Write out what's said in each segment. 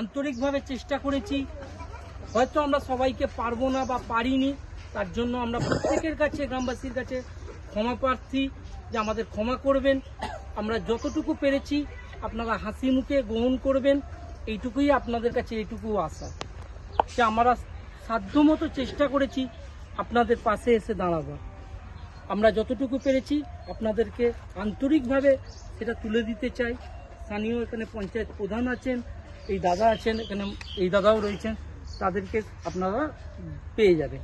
আন্তরিকভাবে চেষ্টা করেছি। হয়তো আমরা সবাইকে পারব না বা পারিনি, তার জন্য আমরা প্রত্যেকের কাছে, গ্রামবাসীর কাছে ক্ষমা প্রার্থী যে আমাদের ক্ষমা করবেন। আমরা যতটুকু পেরেছি, আপনারা হাসি মুখে গ্রহণ করবেন। এইটুকুই আপনাদের কাছে, এইটুকু আশা। যে আমরা সাধ্যমতো চেষ্টা করেছি আপনাদের পাশে এসে দাঁড়াবার। আমরা যতটুকু পেরেছি, আপনাদেরকে আন্তরিকভাবে সেটা তুলে দিতে চাই। স্থানীয় এখানে পঞ্চায়েত প্রধান আছেন এই দাদা আছেন এখানে এই দাদাও রয়েছেন তাদেরকে আপনারা পেয়ে যাবেন।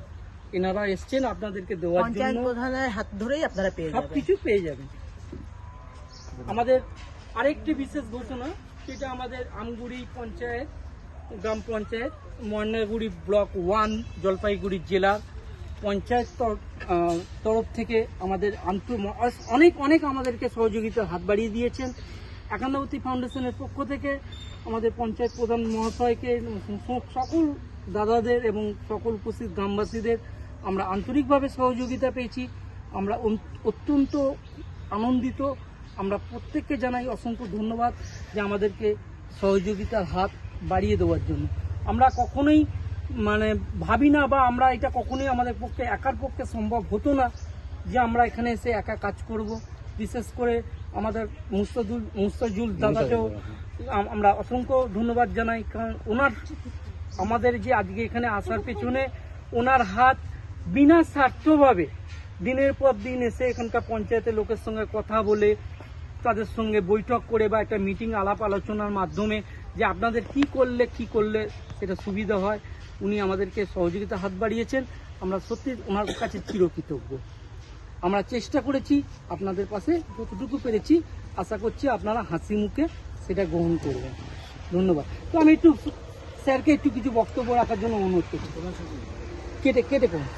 এনারা এসছেন আপনাদেরকে দেওয়ার জন্য। প্রধানের হাত ধরেই আপনারা পেয়ে যাবেন। কিছু পেয়ে যাবেন। আমাদের আরেকটি বিশেষ ঘোষণা সেটা আমাদের আমগুড়ি পঞ্চায়েত গ্রাম পঞ্চায়েত ময়নাগুড়ি ব্লক ওয়ান জলপাইগুড়ি জেলার পঞ্চায়েত তরফ থেকে আমাদের আন্ত অনেক অনেক আমাদেরকে সহযোগিতার হাত বাড়িয়ে দিয়েছেন। একান্নবতী ফাউন্ডেশনের পক্ষ থেকে আমাদের পঞ্চায়েত প্রধান মহাশয়কে সকল দাদাদের এবং সকল উপস্থিত গ্রামবাসীদের আমরা আন্তরিকভাবে সহযোগিতা পেয়েছি। আমরা অত্যন্ত আনন্দিত। আমরা প্রত্যেককে জানাই অসংখ্য ধন্যবাদ যে আমাদেরকে সহযোগিতার হাত বাড়িয়ে দেওয়ার জন্য। আমরা কখনোই মানে ভাবি না বা আমরা এটা কখনোই আমাদের পক্ষে একার পক্ষে সম্ভব হতো না যে আমরা এখানে এসে একা কাজ করব। বিশেষ করে আমাদের মুস্তাদুল মুস্তাজুল দাদাকেও আমরা অসংখ্য ধন্যবাদ জানাই কারণ ওনার আমাদের যে আজকে এখানে আসার পেছনে ওনার হাত বিনা স্বার্থভাবে দিনের পর দিন এসে এখানকার পঞ্চায়েতের লোকের সঙ্গে কথা বলে তাদের সঙ্গে বৈঠক করে বা একটা মিটিং আলাপ আলোচনার মাধ্যমে যে আপনাদের কি করলে কি করলে সেটা সুবিধা হয় উনি আমাদেরকে সহযোগিতা হাত বাড়িয়েছেন। আমরা সত্যি ওনার কাছে চিরকৃতজ্ঞ। আমরা চেষ্টা করেছি আপনাদের পাশে যতটুকু পেরেছি। আশা করছি আপনারা হাসি মুখে সেটা গ্রহণ করবেন। ধন্যবাদ। তো আমি একটু স্যারকে একটু কিছু বক্তব্য রাখার জন্য অনুরোধ করছি। কেটে কেটে করুন